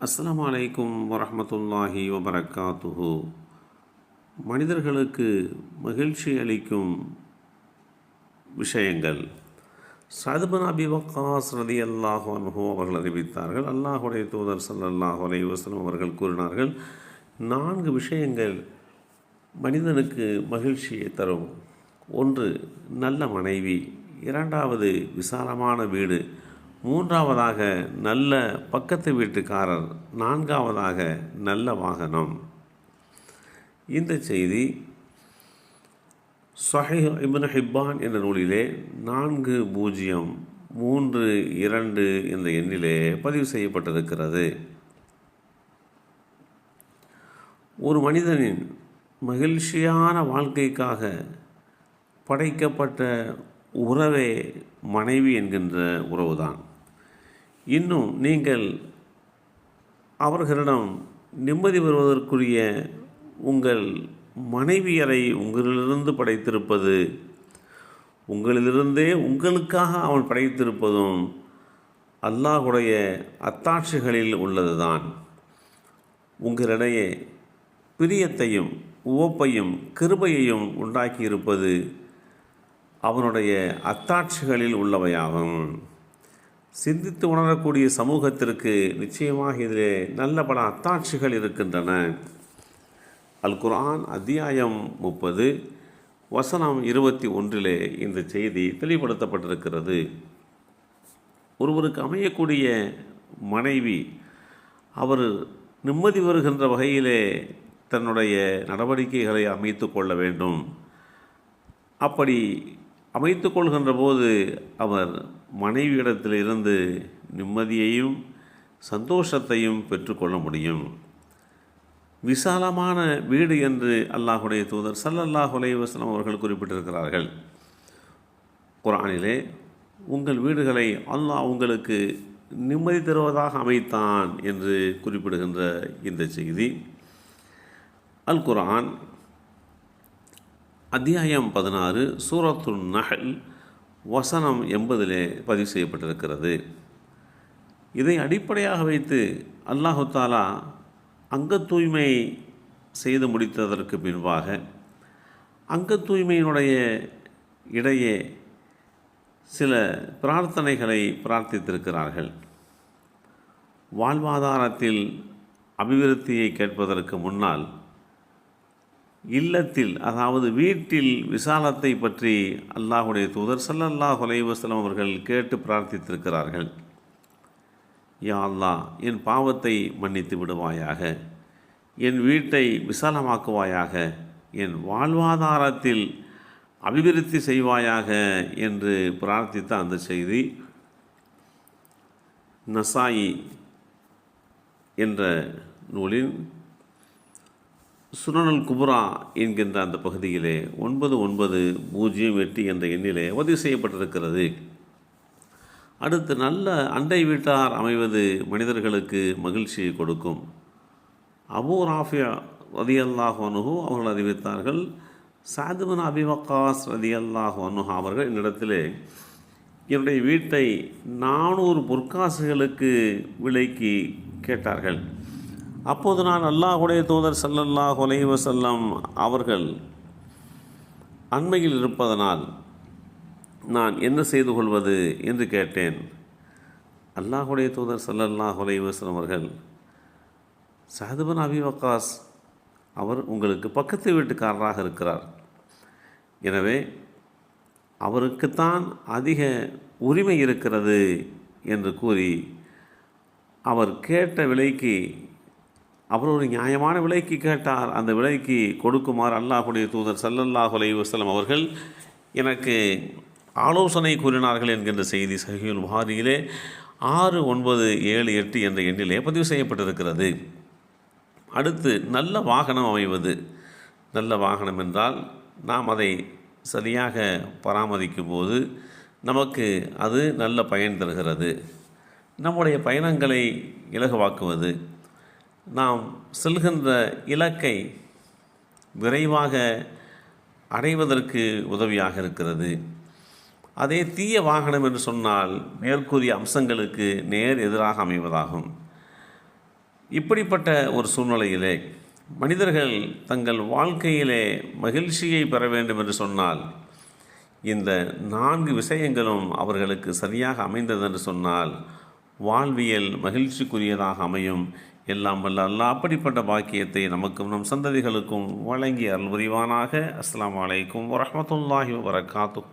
அஸ்லாம் அலைக்கும் வரமத்துல்லாஹி வபரகாத்துஹு. மனிதர்களுக்கு மகிழ்ச்சி அளிக்கும் விஷயங்கள். சதுபன் அபி வக்காஸ் ரதி அல்லாஹ் அன்ஹு அவர்கள் அறிவித்தார்கள். அல்லாஹுடைய தூதர் ஸல்லல்லாஹு அலைஹி வஸல்லம் அவர்கள் கூறினார்கள் நான்கு விஷயங்கள் மனிதனுக்கு மகிழ்ச்சியை தரும். ஒன்று நல்ல மனைவி. இரண்டாவது விசாலமான வீடு. மூன்றாவதாக நல்ல பக்கத்து வீட்டுக்காரர் நான்காவதாக நல்ல வாகனம். இந்த செய்தி சஹி இப்னு ஹிப்பான் என்ற நூலிலே நான்கு பூஜ்ஜியம் மூன்று இரண்டு என்ற எண்ணிலே பதிவு செய்யப்பட்டிருக்கிறது. ஒரு மனிதனின் மகிழ்ச்சியான வாழ்க்கைக்காக படைக்கப்பட்ட உறவே மனைவி என்கின்ற உறவுதான். இன்னும் நீங்கள் அவர்களிடம் நிம்மதி பெறுவதற்குரிய உங்கள் மனைவியரை உங்களிலிருந்து படைத்திருப்பது உங்களிலிருந்தே உங்களுக்காக அவன் படைத்திருப்பதும் அல்லாஹுடைய அத்தாட்சிகளில் உள்ளதுதான். உங்களிடையே பிரியத்தையும் உவப்பையும் கிருபையையும் உண்டாக்கியிருப்பது அவனுடைய அத்தாட்சிகளில் உள்ளவையாகும். சிந்தித்து உணரக்கூடிய சமூகத்திற்கு நிச்சயமாக இதில் நல்ல பல அத்தாட்சிகள் இருக்கின்றன. அல் குரான் அத்தியாயம் முப்பது வசனம் இருபத்தி ஒன்றிலே இந்த செய்தி தெளிவுபடுத்தப்பட்டிருக்கிறது. ஒருவருக்கு அமையக்கூடிய மனைவி அவர் நிம்மதி வருகின்ற வகையிலே தன்னுடைய நடவடிக்கைகளை அமைத்து கொள்ள வேண்டும். அப்படி அமைத்து கொள்கின்ற போது அவர் மனைவியிடத்திலிருந்து நிம்மதியையும் சந்தோஷத்தையும் பெற்றுக்கொள்ள முடியும். விசாலமான வீடு என்று அல்லாஹுடைய தூதர் சல்லல்லாஹ் வஸ்லம் அவர்கள் குறிப்பிட்டிருக்கிறார்கள். குரானிலே உங்கள் வீடுகளை அல்லாஹ் உங்களுக்கு நிம்மதி தருவதாக அமைத்தான் என்று குறிப்பிடுகின்ற இந்த செய்தி. அல் குரான் அத்தியாயம் பதினாறு சூரத்து நகல் வசனம் எண்பதிலே பதிவு செய்யப்பட்டிருக்கிறது. இதை அடிப்படையாக வைத்து அல்லாஹு தாலா அங்க தூய்மை செய்து முடித்ததற்கு பின்பாக அங்க தூய்மையினுடைய இடையே சில பிரார்த்தனைகளை பிரார்த்தித்திருக்கிறார்கள். வாழ்வாதாரத்தில் அபிவிருத்தியை கேட்பதற்கு முன்னால் இல்லத்தில் அதாவது வீட்டில் விசாலத்தை பற்றி அல்லாஹுடைய தூதர் சல்லல்லா ஹுலைவசலம் அவர்கள் கேட்டு பிரார்த்தித்திருக்கிறார்கள். யா அல்லாஹ் என் பாவத்தை மன்னித்து விடுவாயாக என் வீட்டை விசாலமாக்குவாயாக என் வாழ்வாதாரத்தில் அபிவிருத்தி செய்வாயாக என்று பிரார்த்தித்த அந்த செய்தி நசாயி என்ற நூலின் சுனனல் குபுரா என்கின்ற அந்த பகுதியிலே ஒன்பது ஒன்பது பூஜ்ஜியம் எட்டு என்ற எண்ணிலே பதிவு செய்யப்பட்டிருக்கிறது. அடுத்து நல்ல அண்டை வீட்டார் அமைவது மனிதர்களுக்கு மகிழ்ச்சியை கொடுக்கும். அபூ ராஃபியா ரதி அல்லாஹ் அவர்கள் அறிவித்தார்கள் சாதுமன் அபிவக்காஸ் ரதி அல்லாஹ் அவர்கள் என்னிடத்திலே என்னுடைய வீட்டை நானூறு பொற்காசுகளுக்கு விலைக்கு கேட்டார்கள். அப்போது நான் அல்லாஹுடைய தூதர் சல்லல்லாஹ் அலைஹி வசல்லம் அவர்கள் அண்மையில் இருப்பதனால் நான் என்ன செய்து கொள்வது என்று கேட்டேன். அல்லாஹுடைய தூதர் சல்லல்லாஹ் அலைஹி வசல்லம் அவர்கள் சாதுபன் அபி வக்காஸ் அவர் உங்களுக்கு பக்கத்து வீட்டுக்காரராக இருக்கிறார். எனவே அவருக்குத்தான் அதிக உரிமை இருக்கிறது என்று கூறி அவர் கேட்ட விலைக்கு அப்புறம் ஒரு நியாயமான விலைக்கு கேட்டார். அந்த விலைக்கு கொடுக்குமாறு அல்லாஹுடைய தூதர் சல்லல்லாஹ் அலைஹி வஸல்லம் அவர்கள் எனக்கு ஆலோசனை கூறினார்கள் என்கின்ற செய்தி சஹீல் புகாரியிலே ஆறு ஒன்பது ஏழு எட்டு என்ற எண்ணிலே பதிவு செய்யப்பட்டிருக்கிறது. அடுத்து நல்ல வாகனம் அமைவது. நல்ல வாகனம் என்றால் நாம் அதை சரியாக பராமரிக்கும் போது நமக்கு அது நல்ல பயன் தருகிறது. நம்முடைய பயணங்களை இலகுவாக்குவது. நாம் செல்கின்ற இலக்கை விரைவாக அடைவதற்கு உதவியாக இருக்கிறது. அதே தீய வாகனம் என்று சொன்னால் மேற்கூறிய அம்சங்களுக்கு நேர் எதிராக அமைவதாகும். இப்படிப்பட்ட ஒரு சூழ்நிலையிலே மனிதர்கள் தங்கள் வாழ்க்கையிலே மகிழ்ச்சியை பெற வேண்டும் என்று சொன்னால் இந்த நான்கு விஷயங்களும் அவர்களுக்கு சரியாக அமைந்தது என்று சொன்னால் வாழ்வியல் மகிழ்ச்சிக்குரியதாக அமையும் எல்லாம் வல்ல அல்லாஹ் அப்படிப்பட்ட பாக்கியத்தை நமக்கும் நம் சந்ததிகளுக்கும் வழங்கி அருள் புரிவானாக. அஸ்லாம் வலைக்கும் வரமத்துல்லாஹி வபரகாத்துஹ்.